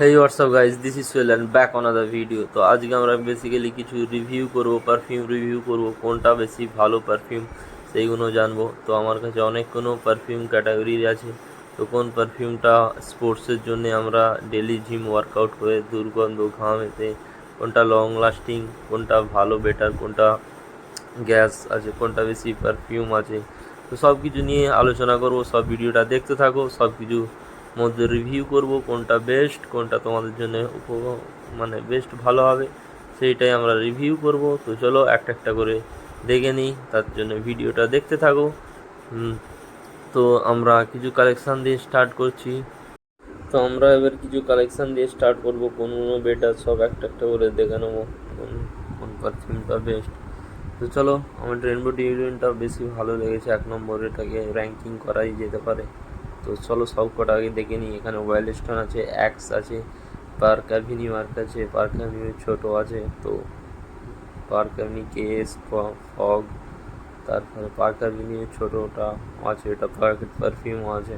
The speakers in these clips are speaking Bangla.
Hey WhatsApp guys this is Soyel and back on other video তো আজকে আমরা বেসিক্যালি কিছু রিভিউ করব পারফিউম রিভিউ করব, কোনটা বেশি ভালো পারফিউম সেইগুলো জানব। তো আমার কাছে অনেক কোনো পারফিউম ক্যাটাগরির আছে। তো কোন পারফিউমটা স্পোর্টসের জন্য আমরা ডেলি জিম ওয়ার্কআউট করে দুর্গন্ধ ঘাম এতে কোনটা লং লাস্টিং কোনটা ভালো বেটার কোনটা গ্যাস আছে, কোনটা বেশি পারফিউম আছে। তো সব কিছু নিয়ে আলোচনা করব, সব ভিডিওটা দেখতে থাকো সব কিছু মধ্যে রিভিউ করব কোনটা বেস্ট কোনটা তোমাদের জন্য মানে বেস্ট ভালো হবে, সেইটাই আমরা রিভিউ করব। তো চলো একটা একটা করে দেখে নিই, তার জন্য ভিডিওটা দেখতে থাকো। তো আমরা কিছু কালেকশান দিয়ে স্টার্ট করছি। তো আমরা এবার কিছু কালেকশান দিয়ে স্টার্ট করব, কোন বেটার সব একটা একটা করে দেখে নেব, কোন কোন পারফিউমটা বেস্ট তো চলো, আমার রেনবো ডিউরিনটা বেশি ভালো লেগেছে, এক নম্বর এটাকে র্যাঙ্কিং করাই যেতে পারে। তো চলো সব কটা আগে দেখে নিই, এখানে ওয়াইল্ড স্টোন আছে অ্যাক্স আছে পার্ক অ্যাভিনিউ আর আছে পার্ক অ্যাভিনিউ ছোটো আছে, তো পার্ক অ্যাভিনিউ কেএস ফগ তারপরে পার্ক অ্যাভিনিউ ছোটোটা আছে, এটা পার্কেট পারফিউমও আছে,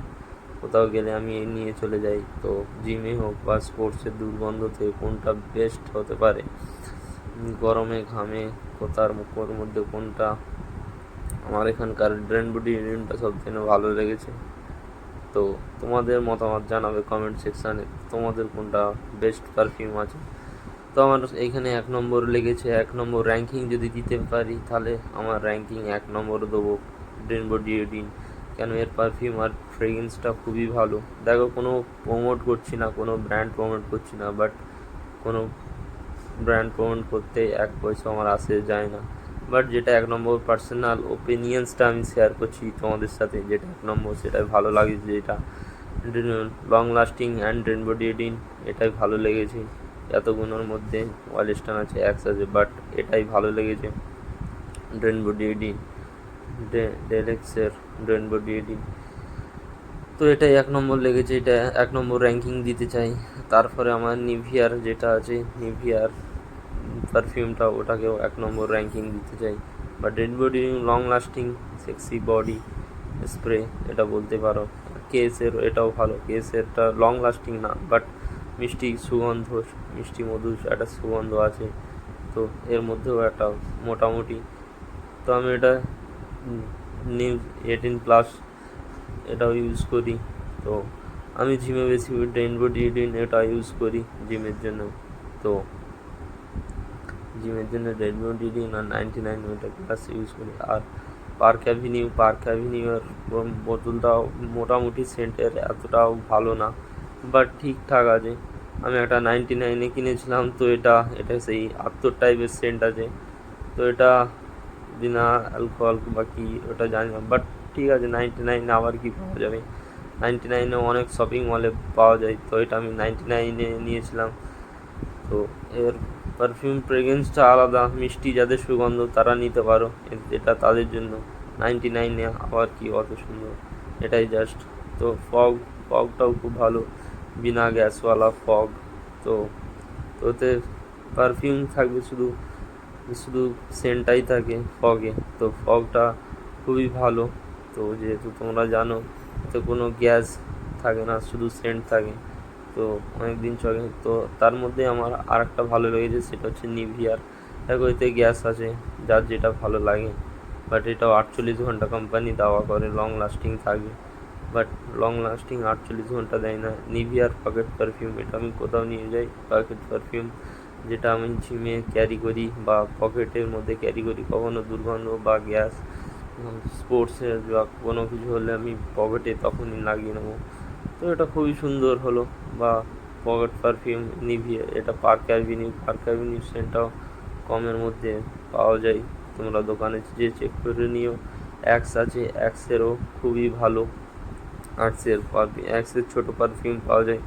কোথাও গেলে আমি এই নিয়ে চলে যাই, তো জিমে হোক বা স্পোর্টসের দুর্গন্ধ থেকে কোনটা বেস্ট হতে পারে? গরমে, ঘামে, কোথার মুখোর মধ্যে কোনটা? আমার এখানকার ড্রেন বডি ইউনিয়নটা সবথেকে ভালো লেগেছে। তো তোমাদের মতামত জানাবে কমেন্ট সেকশানে তোমাদের কোনটা বেস্ট পারফিউম আছে? তো আমার এইখানে এক নম্বর লেগেছে, এক নম্বর র্যাঙ্কিং যদি দিতে পারি তাহলে আমার র্যাঙ্কিং এক নম্বর দেবো ড্রেনবো ডিওডিন কেন এর পারফিউম আর ফ্রেগরেন্সটা খুবই ভালো। দেখো কোনো প্রমোট করছি না, কোনো ব্র্যান্ড প্রমোট করছি না বাট কোনো ব্র্যান্ড প্রমোট করতে এক পয়সা আমার আসে যায় না। বাট যেটা এক নম্বর পার্সোনাল ওপিনিয়ন্সটা আমি শেয়ার করছি তোমাদের সাথে, যেটা এক নম্বর সেটাই ভালো লাগে যেটা লং লাস্টিং অ্যান্ড ড্রেন রেনবো ডিডিন এটাই ভালো লেগেছে। এতগুলোর মধ্যে ওয়ালেস্টান আছে অ্যাক্স আছে বাট এটাই ভালো লেগেছে। ড্রেন রেনবো ডিডিন ডেলেক্সের ড্রেন রেনবো ডিডিন তো এটাই এক নম্বর লেগেছে, এটা এক নম্বর র্যাঙ্কিং দিতে চাই। তারপরে আমার নিভিয়ার যেটা আছে, নিভিয়ার পারফিউমটা ওটাকেও এক নম্বর র্যাঙ্কিং দিতে চাই। বা dead body long lasting sexy body spray এটা বলতে পারো। কেসের এটাও ভালো। কেসেরটা লং লাস্টিং না বাট মিষ্টি সুগন্ধ, মিষ্টি মধু একটা সুগন্ধ আছে। তো এর মধ্যেও একটা মোটামুটি। তো আমি এটা নিউ এইটিন প্লাস এটাও ইউজ করি। তো আমি জিমে বেশি রেনবো ডিডিন এটা ইউজ করি জিমের জন্য। তো জিমের জন্য রেডমি ডিডি না নাইনটি নাইন ওটা গ্লাস ইউজ করি। আর পার্ক অ্যাভিনিউ, পার্ক অ্যাভিনিউর বোতলটাও মোটামুটি সেন্টের এতটাও ভালো না বাট ঠিকঠাক আছে। আমি একটা নাইনটি নাইনে কিনেছিলাম, তো এটা এটা সেই আত্মর টাইপের সেন্ট আছে। তো এটা বিনা অ্যালকোহল বা কি, ওটা জানি না বাট ঠিক আছে, নাইনটি নাইনে আবার কি পাওয়া যাবে? নাইনটি নাইনে অনেক শপিং মলে পাওয়া যায়, তো এটা আমি নাইনটি নাইনে নিয়েছিলাম। তো এর পারফিউম ফ্রেগরেন্সটা আলাদা, মিষ্টি যাদের সুগন্ধ তারা নিতে পারো। এটা তাদের জন্য। নাইনটি নাইনে আবার কি অত সুন্দর। এটাই জাস্ট তো ফগ ফগটাও খুব ভালো। বিনা গ্যাসওয়ালা ফগ তো তো ওতে পারফিউম থাকবে শুধু শুধু সেন্টটাই থাকে ফগে তো ফগটা খুবই ভালো। তো যেহেতু তোমরা জানো তো কোনো গ্যাস থাকে না, শুধু সেন্ট থাকে। তো অনেক দিন চলে। তো তার মধ্যে আমার আর একটা ভালো লেগেছে, সেটা হচ্ছে নিভিয়ার। দেখো, এতে গ্যাস আছে, যার যেটা ভালো লাগে। বাট এটাও আটচল্লিশ ঘণ্টা কোম্পানি দাওয়া করে লং লাস্টিং থাকে। বাট লং লাস্টিং আটচল্লিশ ঘণ্টা দেয় না। নিভিয়ার পকেট পারফিউম এটা আমি কোথাও নিয়ে যাই পকেট পারফিউম যেটা আমি জিমে ক্যারি করি বা পকেটের মধ্যে ক্যারি করি, কখনো দুর্গন্ধ বা গ্যাস স্পোর্টসের বা কোনো কিছু হলে আমি পকেটে তখনই লাগিয়ে নেব। তো এটা খুবই সুন্দর হলো, বা পকেট পারফিউম নিভিয়ে, এটা পার্ক অ্যাভিনিউ পার্ক অ্যাভিনিউ সেন্টটাও কমের মধ্যে পাওয়া যায়। তোমরা দোকানে যে চেক করে নিও অ্যাক্স আছে অ্যাক্সেরও খুবই ভালো। আর্টসের পারফিউম অ্যাক্সের ছোটো পারফিউম পাওয়া যায়।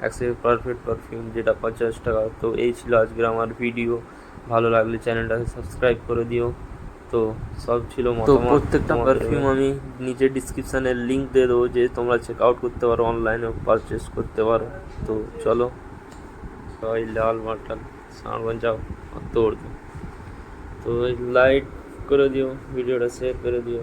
অ্যাক্সের পারফেক্ট পারফিউম যেটা পঞ্চাশ টাকা। তো এই ছিল আজকের আমার ভিডিও ভালো লাগলে চ্যানেলটাকে সাবস্ক্রাইব করে দিও। তো সব ছিল তো প্রত্যেকটা পারফিউম আমি নিচে ডিসক্রিপশানে লিঙ্ক দিয়ে দেবো যে তোমরা চেক আউট করতে পারো অনলাইনে পারচেস করতে পারো। তো চলো। সবাই লাল মাটাল সাউন্ড যাও আর তো লাইক করে দিও ভিডিওটা শেয়ার করে দিও।